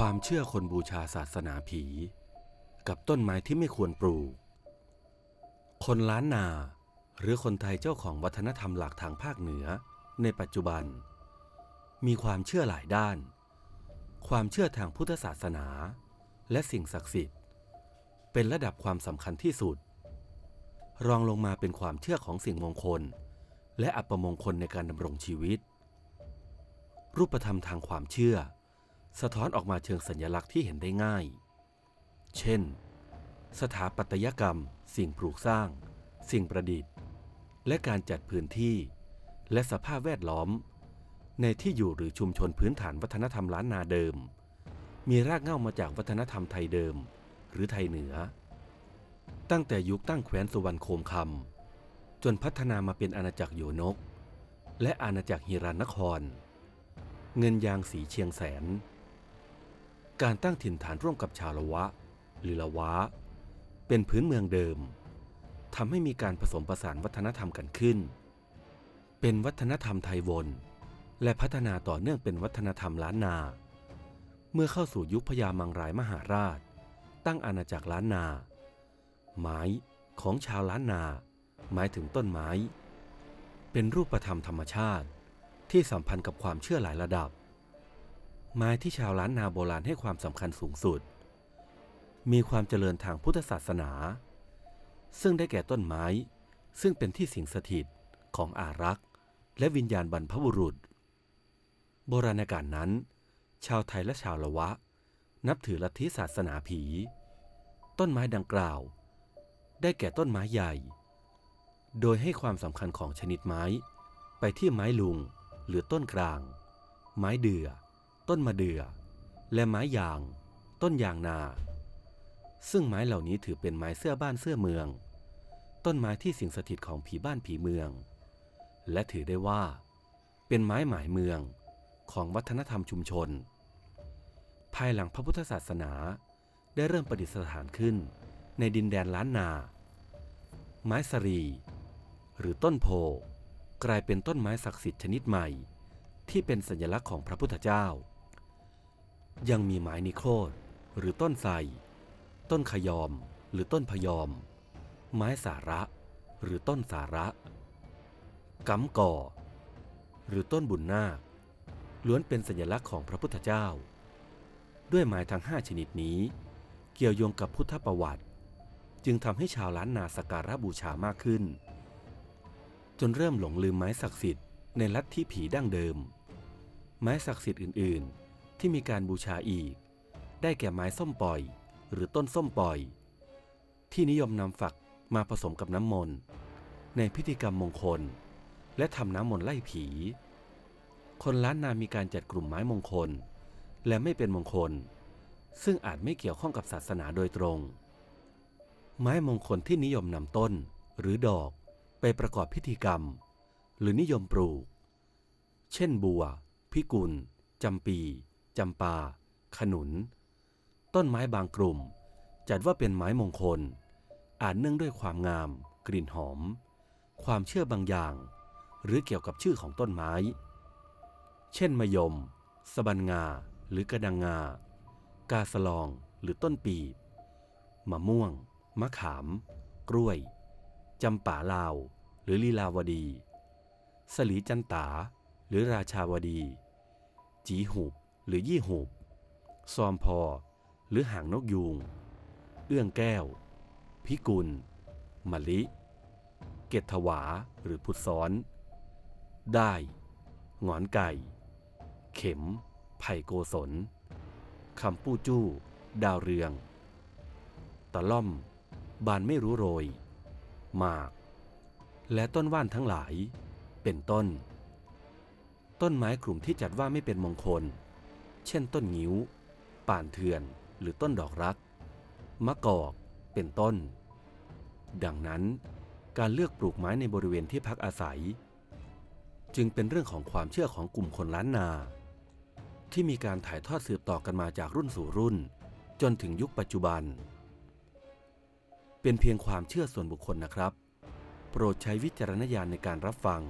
ความเชื่อคนบูชาศาสนาผี กับต้นไม้ที่ไม่ควรปลูก คนล้านนา หรือคนไทยเจ้าของวัฒนธรรมหลักทางภาคเหนือ ในปัจจุบัน มีความเชื่อหลายด้าน ความเชื่อทางพุทธศาสนา และสิ่งศักดิ์สิทธิ์ เป็นระดับความสำคัญที่สุด รองลงมาเป็นความเชื่อของสิ่งมงคล และอัปมงคลในการดำรงชีวิต รูปธรรมทางความเชื่อ สะท้อนออกมาเชิงสัญลักษณ์ที่เห็นได้ง่าย เช่น สถาปัตยกรรม สิ่งปลูกสร้าง สิ่งประดิษฐ์ และการจัดพื้นที่ และสภาพแวดล้อม ในที่อยู่หรือชุมชนพื้นฐานวัฒนธรรมล้านนาเดิม มีรากเหง้ามาจากวัฒนธรรมไทยเดิม หรือไทยเหนือ ตั้งแต่ยุคตั้งแคว้นสุวรรณโคมคำจนพัฒนามาเป็นอาณาจักรโยนก และอาณาจักรฮิรานคร เงินยางสีเชียงแสน การตั้งถิ่นฐานร่วมกับชาวละวะ หรือละวะ เป็นพื้นเมืองเดิมทำให้มีการผสมผสานวัฒนธรรมกันขึ้น เป็นวัฒนธรรมไทยวน และพัฒนาต่อเนื่องเป็นวัฒนธรรมล้านนา เมื่อเข้าสู่ยุคพญามังรายมหาราช ตั้งอาณาจักรล้านนา ไม้ของชาวล้านนา หมายถึงต้นไม้ เป็นรูปธรรมธรรมชาติ ที่สัมพันธ์กับความเชื่อหลายระดับ ไม้ที่ชาวล้านนาโบราณให้ความสำคัญสูงสุด มีความเจริญทางพุทธศาสนา ซึ่งได้แก่ต้นไม้ ซึ่งเป็นที่สิงสถิตของอารักษ์ และวิญญาณบรรพบุรุษ โบราณกาลนั้น ชาวไทยและชาวละวะ นับถือลัทธิศาสนาผี ต้นไม้ดังกล่าว ได้แก่ต้นไม้ใหญ่ โดยให้ความสำคัญของชนิดไม้ ไปที่ไม้ลุงหรือต้นกลาง ไม้เดือ่อ ต้นมะเดื่อ และไม้ยาง ต้นยางนา ซึ่งไม้เหล่านี้ถือเป็นไม้เสื้อบ้านเสื้อเมือง ต้นไม้ที่สิงสถิตของผีบ้านผีเมือง และถือได้ว่า เป็นไม้หมายเมืองของวัฒนธรรมชุมชน ภายหลังพระพุทธศาสนาได้เริ่มประดิษฐานขึ้นในดินแดนล้านนา ไม้สรี หรือต้นโพกลายเป็นต้นไม้ศักดิ์สิทธิ์ชนิดใหม่ ที่เป็นสัญลักษณ์ของพระพุทธเจ้า ยังมีไม้นิโครธหรือต้นไทรต้นขยอมหรือต้นพยอม ไม้สาระ หรือต้นสาระกำก่อ หรือต้นบุญนาค ล้วนเป็นสัญลักษณ์ของพระพุทธเจ้า ด้วยไม้ทั้งห้าชนิดนี้ เกี่ยวโยงกับพุทธประวัติ จึงทำให้ชาวล้านนาสักการะบูชามากขึ้น จนเริ่มหลงลืมไม้ศักดิ์สิทธิ์ในลัทธิผีดั้งเดิม ไม้ศักดิ์สิทธิ์อื่นๆ ที่มีการบูชาอีก ได้แก่ไม้ส้มปล่อย หรือต้นส้มปล่อย ที่นิยมนำฝักมาผสมกับน้ำมนต์ในพิธีกรรมมงคล และทำน้ำมนต์ไล่ผี คนล้านนามีการจัดกลุ่มไม้มงคล และไม่เป็นมงคล ซึ่งอาจไม่เกี่ยวข้องกับศาสนาโดยตรง ไม้มงคลที่นิยมนำต้นหรือดอกไปประกอบพิธีกรรม หรือนิยมปลูก เช่นบัว พิกุลจำปี จำปา ขนุน ต้นไม้บางกลุ่ม จัดว่าเป็นไม้มงคล อาจเนื่องด้วยความงาม กลิ่นหอม ความเชื่อบางอย่าง หรือเกี่ยวกับชื่อของต้นไม้ เช่นมะยม สบันงา หรือกระดังงา กาสลอง หรือต้นปีบ มะม่วง มะขาม กล้วย จำป่าลาว หรือลีลาวดี สลีจันตา หรือราชาวดี จีหูบ หรือยี่หูบซอมพอ หรือหางนกยูง เอื้องแก้ว พิกุลมะลิ เกตถวาหรือพุทธซ้อน ได้ งอนไก่ เข็ม ไผ่โกศลคำปู้จู้ ดาวเรือง ตะล่อม บานไม่รู้โรย หมาก และต้นว่านทั้งหลาย เป็นต้น ต้นไม้กลุ่มที่จัดว่าไม่เป็นมงคล เช่นต้นงิ้ว ป่านเถื่อน หรือต้นดอกรัก มะกอก เป็นต้น ดังนั้น การเลือกปลูกไม้ในบริเวณที่พักอาศัย จึงเป็นเรื่องของความเชื่อของกลุ่มคนล้านนา ที่มีการถ่ายทอดสืบต่อกันมาจากรุ่นสู่รุ่น จนถึงยุคปัจจุบัน เป็นเพียงความเชื่อส่วนบุคคลนะครับ โปรดใช้วิจารณญาณในการรับฟัง